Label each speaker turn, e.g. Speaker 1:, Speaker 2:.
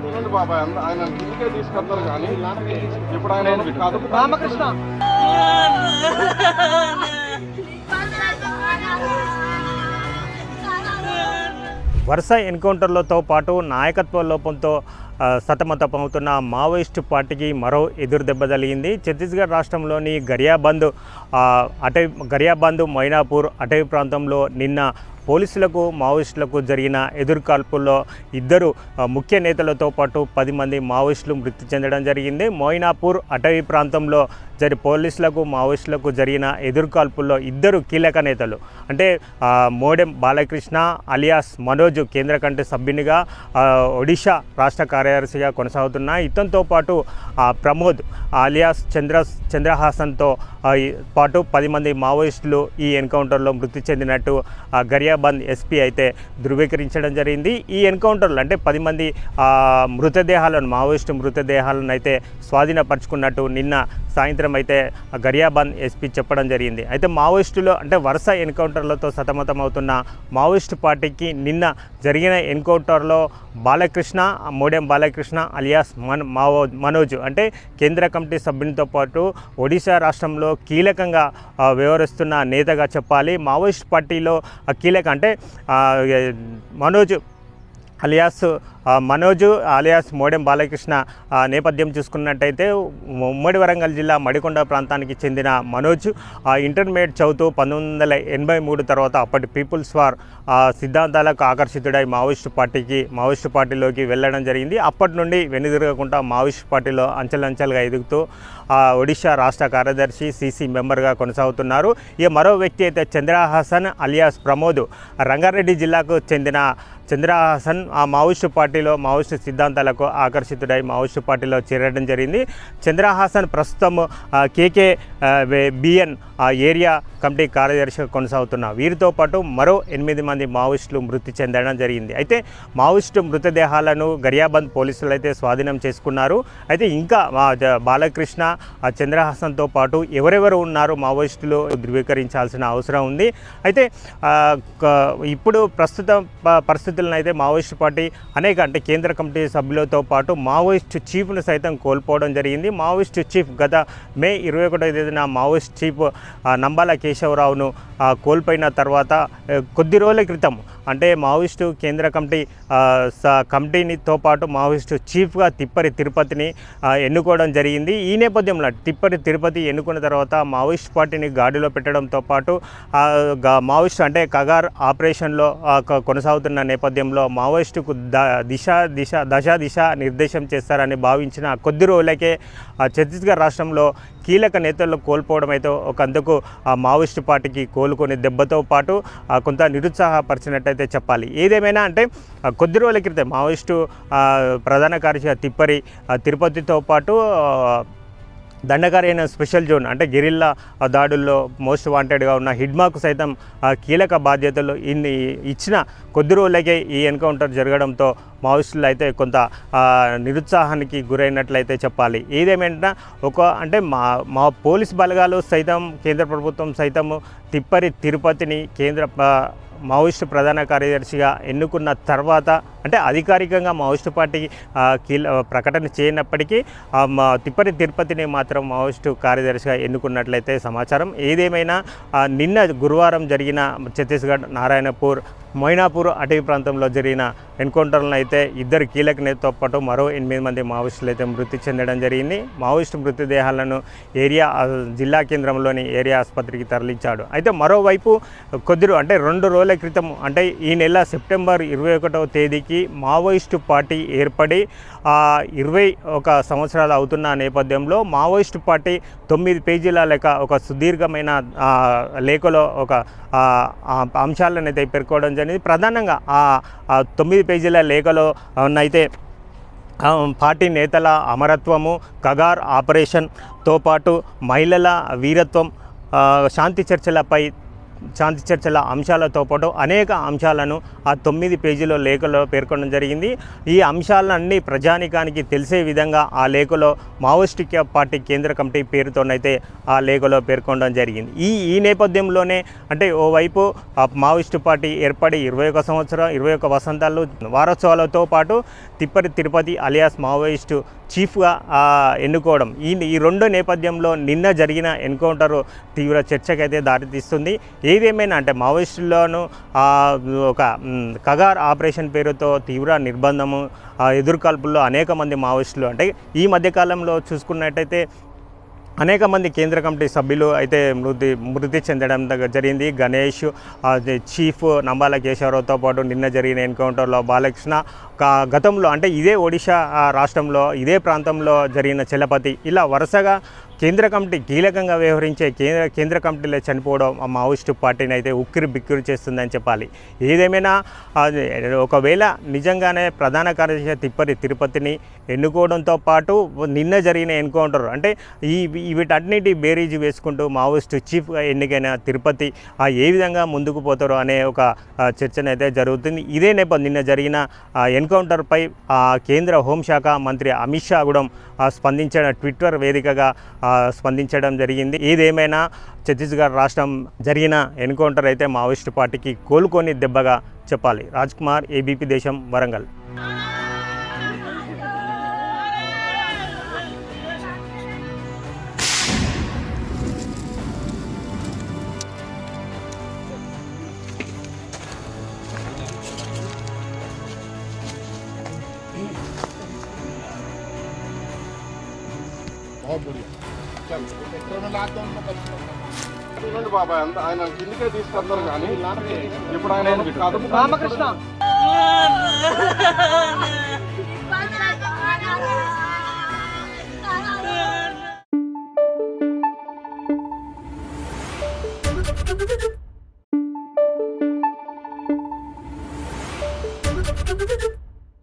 Speaker 1: చూడండి బాబాయ్ ఆయన తీసుకెళ్తారు కానీ ఇప్పుడు ఆయన కాదు.
Speaker 2: రామకృష్ణ.
Speaker 3: వరుస ఎన్కౌంటర్లతో పాటు నాయకత్వ లోపంతో సతమతమవుతున్న మావోయిస్టు పార్టీకి మరో ఎదురు దెబ్బ తగిలింది. ఛత్తీస్గఢ్ రాష్ట్రంలోని గరియాబంద్ అటవీ గరియాబంద్ మైనాపూర్ అటవీ ప్రాంతంలో నిన్న పోలీసులకు మావోయిస్టులకు జరిగిన ఎదురుకాల్పుల్లో ఇద్దరు ముఖ్య నేతలతో పాటు పది మంది మావోయిస్టులు మృతి చెందడం జరిగింది. మోయినాపూర్ అటవీ ప్రాంతంలో జరి పోలీసులకు మావోయిస్టులకు జరిగిన ఎదురుకాల్పుల్లో ఇద్దరు కీలక నేతలు. అంటే మోడెం బాలకృష్ణ అలియాస్ మనోజ్ కేంద్ర కమిటీ సభ్యునిగా ఒడిషా రాష్ట్ర కార్యదర్శిగా కొనసాగుతున్న ఇతనితో పాటు ప్రమోద్ అలియాస్ చంద్ర చంద్రహాసన్తో పాటు పది మంది మావోయిస్టులు ఈ ఎన్కౌంటర్లో మృతి చెందినట్టు ఆ, హైదరాబాద్ ఎస్పీ అయితే ధృవీకరించడం జరిగింది. ఈ ఎన్కౌంటర్లో అంటే పది మంది మృతదేహాలను మావోయిస్టు మృతదేహాలను అయితే స్వాధీనపరుచుకున్నట్టు నిన్న సాయంత్రం అయితే ఆ గరియాబంద్ ఎస్పీ చెప్పడం జరిగింది. అయితే మావోయిస్టులు అంటే వరుస ఎన్కౌంటర్లతో సతమతమవుతున్న మావోయిస్టు పార్టీకి నిన్న జరిగిన ఎన్కౌంటర్లో బాలకృష్ణ మోడెం బాలకృష్ణ అలియాస్ మన్ మావో మనోజ్ అంటే కేంద్ర కమిటీ సభ్యునితో పాటు ఒడిశా రాష్ట్రంలో కీలకంగా వ్యవహరిస్తున్న నేతగా చెప్పాలి. మావోయిస్ట్ పార్టీలో కీలక అంటే మనోజ్ అలియాస్ మనోజ్ అలియాస్ మోడెం బాలకృష్ణ నేపథ్యం చూసుకున్నట్టయితే ఉమ్మడి వరంగల్ జిల్లా మడికొండ ప్రాంతానికి చెందిన మనోజ్ ఇంటర్మీడియట్ చదువుతూ పంతొమ్మిది వందల ఎనభై మూడు తర్వాత అప్పటి పీపుల్స్ వార్ సిద్ధాంతాలకు ఆకర్షితుడై మావోయిస్టు పార్టీకి మావోయిస్టు పార్టీలోకి వెళ్ళడం జరిగింది. అప్పటి నుండి వెనుదిరగకుండా మావోయిస్టు పార్టీలో అంచెలంచెలుగా ఎదుగుతూ ఒడిశా రాష్ట్ర కార్యదర్శి సీసీ మెంబర్గా కొనసాగుతున్నారు. ఇక మరో వ్యక్తి అయితే చంద్రహాసన్ అలియాస్ ప్రమోద్. రంగారెడ్డి జిల్లాకు చెందిన చంద్రహాసన్ ఆ మావోయిస్టు పార్టీలో మావోయిస్టు సిద్ధాంతాలకు ఆకర్షితుడై మావోయిస్టు పార్టీలో చేరడం జరిగింది. చంద్రహాసన్ ప్రస్తుతం కేకే బిఎన్ ఆ ఏరియా కమిటీ కార్యదర్శిగా కొనసాగుతున్న వీరితో పాటు మరో ఎనిమిది మంది మావోయిస్టులు మృతి చెందడం జరిగింది. అయితే మావోయిస్టు మృతదేహాలను గరియాబంద్ పోలీసులు అయితే స్వాధీనం చేసుకున్నారు. అయితే ఇంకా మా బాలకృష్ణ ఆ చంద్రహాసన్తో పాటు ఎవరెవరు ఉన్నారు మావోయిస్టులు ధృవీకరించాల్సిన అవసరం ఉంది. అయితే ఇప్పుడు ప్రస్తుత పరిస్థితులను అయితే మావోయిస్ట్ పార్టీ అనేక అంటే కేంద్ర కమిటీ సభ్యులతో పాటు మావోయిస్ట్ చీఫ్ను సైతం కోల్పోవడం జరిగింది. మావోయిస్ట్ చీఫ్ గత మే ఇరవై ఒకటో తేదీన మావోయిస్ట్ చీఫ్ నంబాల కేశవరావును కోల్పోయిన తర్వాత కొద్ది రోజుల క్రితం అంటే మావోయిస్టు కేంద్ర కమిటీ స- కమిటీనితో పాటు మావోయిస్టు చీఫ్గా తిప్పరి తిరుపతిని ఎన్నుకోవడం జరిగింది. ఈ నేపథ్యంలో తిప్పరి తిరుపతి ఎన్నుకున్న తర్వాత మావోయిస్ట్ పార్టీని గాడిలో పెట్టడంతో పాటు మావోయిస్ట్ అంటే కగార్ ఆపరేషన్లో కొనసాగుతున్న నేపథ్యంలో మావోయిస్టుకు ద దిశ దిశ దశ దిశ నిర్దేశం చేస్తారని భావించిన కొద్ది రోజులకే ఛత్తీస్గఢ్ రాష్ట్రంలో కీలక నేతలను కోల్పోవడం అయితే ఒక అందుకు ఆ మావోయిస్టు పార్టీకి కోలుకొని దెబ్బతో పాటు కొంత నిరుత్సాహపరిచినట్టయితే చెప్పాలి. ఏదేమైనా అంటే కొద్ది రోజుల క్రితం మావోయిస్టు ప్రధాన కార్యదర్శి తిప్పరి తిరుపతితో పాటు దండకారి అయిన స్పెషల్ జోన్ అంటే గిరిల్లా దాడుల్లో మోస్ట్ వాంటెడ్గా ఉన్న హిడ్మాకు సైతం కీలక బాధ్యతలు ఇన్ని ఇచ్చిన కొద్ది రోజులకే ఈ ఎన్కౌంటర్ జరగడంతో మావోయిస్టులు అయితే కొంత నిరుత్సాహానికి గురైనట్లయితే చెప్పాలి. ఏదేమైనా ఒక అంటే మా మా పోలీస్ బలగాలు సైతం కేంద్ర ప్రభుత్వం సైతం తిప్పరి తిరుపతిని కేంద్ర మావోయిస్టు ప్రధాన కార్యదర్శిగా ఎన్నుకున్న తర్వాత అంటే అధికారికంగా మావోయిస్టు పార్టీ కీల ప్రకటన చేయనప్పటికీ తిప్పని తిరుపతిని మాత్రం మావోయిస్టు కార్యదర్శిగా ఎన్నుకున్నట్లయితే సమాచారం. ఏదేమైనా నిన్న గురువారం జరిగిన ఛత్తీస్గఢ్ నారాయణపూర్ మొయినాపూర్ అటవీ ప్రాంతంలో జరిగిన ఎన్కౌంటర్లను అయితే ఇద్దరు కీలక నేతతో పాటు మరో ఎనిమిది మంది మావోయిస్టులు అయితే మృతి చెందడం జరిగింది. మావోయిస్టు మృతదేహాలను ఏరియా జిల్లా కేంద్రంలోని ఏరియా ఆసుపత్రికి తరలించాడు. అయితే మరోవైపు కొద్ది అంటే రెండు రోజుల క్రితం అంటే ఈ నెల సెప్టెంబర్ ఇరవై ఒకటవ తేదీకి మావోయిస్టు పార్టీ ఏర్పడి ఇరవై ఒక సంవత్సరాలు అవుతున్న నేపథ్యంలో మావోయిస్టు పార్టీ తొమ్మిది పేజీల లెక్క ఒక సుదీర్ఘమైన లేఖలో ఒక అంశాలను అయితే పేర్కోవడం జరిగింది ప్రధానంగా ఆ తొమ్మిది పేజీల లేఖలో అయితే పార్టీ నేతల అమరత్వము కగార్ ఆపరేషన్తో పాటు మహిళల వీరత్వం శాంతి చర్చలపై శాంతి చర్చల అంశాలతో పాటు అనేక అంశాలను ఆ తొమ్మిది పేజీలో లేఖలో పేర్కొనడం జరిగింది. ఈ అంశాలన్నీ ప్రజానికానికి తెలిసే విధంగా ఆ లేఖలో మావోయిస్టిక్ పార్టీ కేంద్ర కమిటీ పేరుతోనైతే ఆ లేఖలో పేర్కొనడం జరిగింది. ఈ ఈ నేపథ్యంలోనే అంటే ఓవైపు ఆ మావోయిస్టు పార్టీ ఏర్పడి ఇరవై ఒక సంవత్సరం ఇరవై ఒక వసంతాలు వారోత్సవాలతో పాటు తిప్పటి తిరుపతి అలియాస్ మావోయిస్టు చీఫ్గా ఎన్నుకోవడం. ఈ ఈ రెండు నేపథ్యంలో నిన్న జరిగిన ఎన్కౌంటర్ తీవ్ర చర్చకైతే దారితీస్తుంది. ఏదేమైనా అంటే మావోయిస్టుల్లోనూ ఒక కగార్ ఆపరేషన్ పేరుతో తీవ్ర నిర్బంధము ఎదుర్కాల్పుల్లో ఎదురుకాల్పుల్లో అనేక మంది మావోయిస్టులు అంటే ఈ మధ్యకాలంలో చూసుకున్నట్టయితే అనేక మంది కేంద్ర కమిటీ సభ్యులు అయితే మృతి మృతి చెందడం జరిగింది. గణేష్ చీఫ్ నంబాల కేశవరావుతో పాటు నిన్న జరిగిన ఎన్కౌంటర్లో బాలకృష్ణ కా- గతంలో అంటే ఇదే ఒడిశా రాష్ట్రంలో ఇదే ప్రాంతంలో జరిగిన చలపతి. ఇలా వరుసగా కేంద్ర కమిటీ కీలకంగా వ్యవహరించే కేంద్ర కేంద్ర కమిటీలో చనిపోవడం ఆ మావోయిస్టు పార్టీని అయితే ఉక్కిరి బిక్కిరి చేస్తుందని చెప్పాలి. ఏదేమైనా ఒకవేళ నిజంగానే ప్రధాన కార్యదర్శి తిప్పరి తిరుపతిని ఎన్నుకోవడంతో పాటు నిన్న జరిగిన ఎన్కౌంటర్ అంటే ఈ వీటన్నిటి బేరీజు వేసుకుంటూ మావోయిస్టు చీఫ్గా ఎన్నికైన తిరుపతి ఆ ఏ విధంగా ముందుకు పోతారో అనే ఒక చర్చన అయితే జరుగుతుంది. ఇదే నేపథ్యం నిన్న జరిగిన ఎన్కౌంటర్పై ఆ, కేంద్ర హోంశాఖ మంత్రి అమిత్ షా కూడా స్పందించిన ట్విట్టర్ వేదికగా స్పందించడం జరిగింది. ఏదేమైనా ఛత్తీస్గఢ్ రాష్ట్రం జరిగిన ఎన్కౌంటర్ అయితే మావోయిస్టు పార్టీకి కోలుకొని దెబ్బగా చెప్పాలి. రాజ్ కుమార్ ఏబీపీ దేశం వరంగల్.
Speaker 4: बहुत बढ़िया चल ट्रैक्टर में लाद दो उन लोग का
Speaker 1: చూడండి బాబాయ్ అంత ఆయన కిందికే తీసుకెళ్తారు కానీ ఇప్పుడు ఆయన కదుపు
Speaker 2: రామకృష్ణ